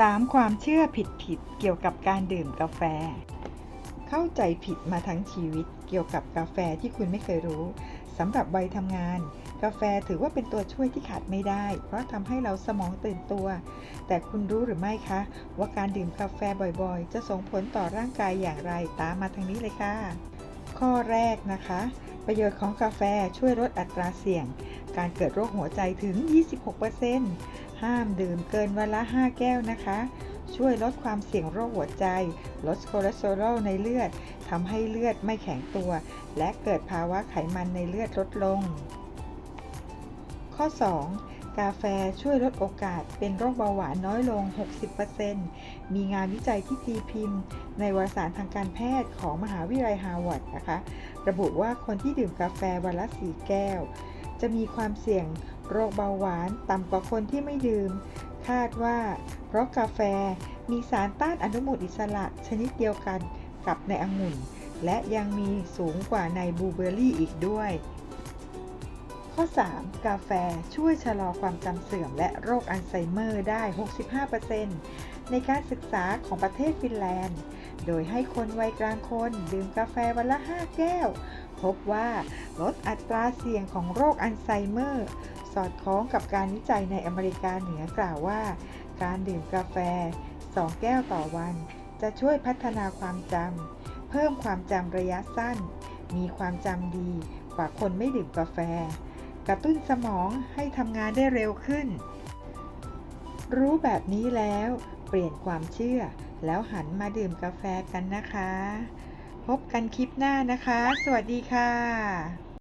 3. ความเชื่อผิดๆเกี่ยวกับการดื่มกาแฟ เข้าใจผิดมาทั้งชีวิตเกี่ยวกับกาแฟที่คุณไม่เคยรู้สำหรับวัยทำงาน กาแฟถือว่าเป็นตัวช่วยที่ขาดไม่ได้ เพราะทำให้เราสมองตื่นตัว แต่คุณรู้หรือไม่คะ ว่าการดื่มกาแฟบ่อยๆ จะส่งผลต่อร่างกายอย่างไรตามมาทางนี้เลยค่ะ ข้อแรกนะคะ ประโยชน์ของกาแฟช่วยลดอัตราเสี่ยง การเกิดโรคหัวใจถึง 26% ห้ามดื่มเกินวันละ 5 แก้วนะคะ ช่วยลดความเสี่ยงโรคหัวใจ ลดคอเลสเตอรอลในเลือดทำให้เลือดไม่แข็งตัว และเกิดภาวะไขมันในเลือดลดลง ข้อ 2กาแฟช่วยลดโอกาสเป็นโรคเบาหวานน้อยลง 60%มีงานวิจัยที่ตีพิมพ์ ในวารสารทางการแพทย์ของมหาวิทยาลัยฮาร์วาร์ดนะคะ ระบุว่าคนที่ดื่มกาแฟวันละ 4 แก้ว จะมีความเสี่ยง โรคเบาหวานต่ำกว่าคนที่ไม่ดื่ม คาดว่า เพราะกาแฟมีสารต้านอนุมูลอิสระชนิดเดียวกันกับในองุ่น และยังมีสูงกว่าในบลูเบอร์รี่อีกด้วย ข้อ 3 กาแฟช่วยชะลอความจำเสื่อมและโรคอัลไซเมอร์ได้ 65%ในการศึกษาของประเทศฟินแลนด์ โดยให้คนวัยกลางคน ดื่มกาแฟวันละ 5 แก้ว พบว่าลดอัตราเสี่ยงของโรคอัลไซเมอร์ สอดคล้องกับการวิจัยในอเมริกาเหนือกล่าวว่า การดื่มกาแฟ 2 แก้วต่อวัน จะช่วยพัฒนาความจำเพิ่มความจำระยะสั้น มีความจำดีกว่าคนไม่ดื่มกาแฟ กระตุ้นสมองให้ทำงานได้เร็วขึ้น รู้แบบนี้แล้ว เปลี่ยนความเชื่อ แล้วหันมาดื่มกาแฟกันนะคะ พบกันคลิปหน้านะคะ สวัสดีค่ะ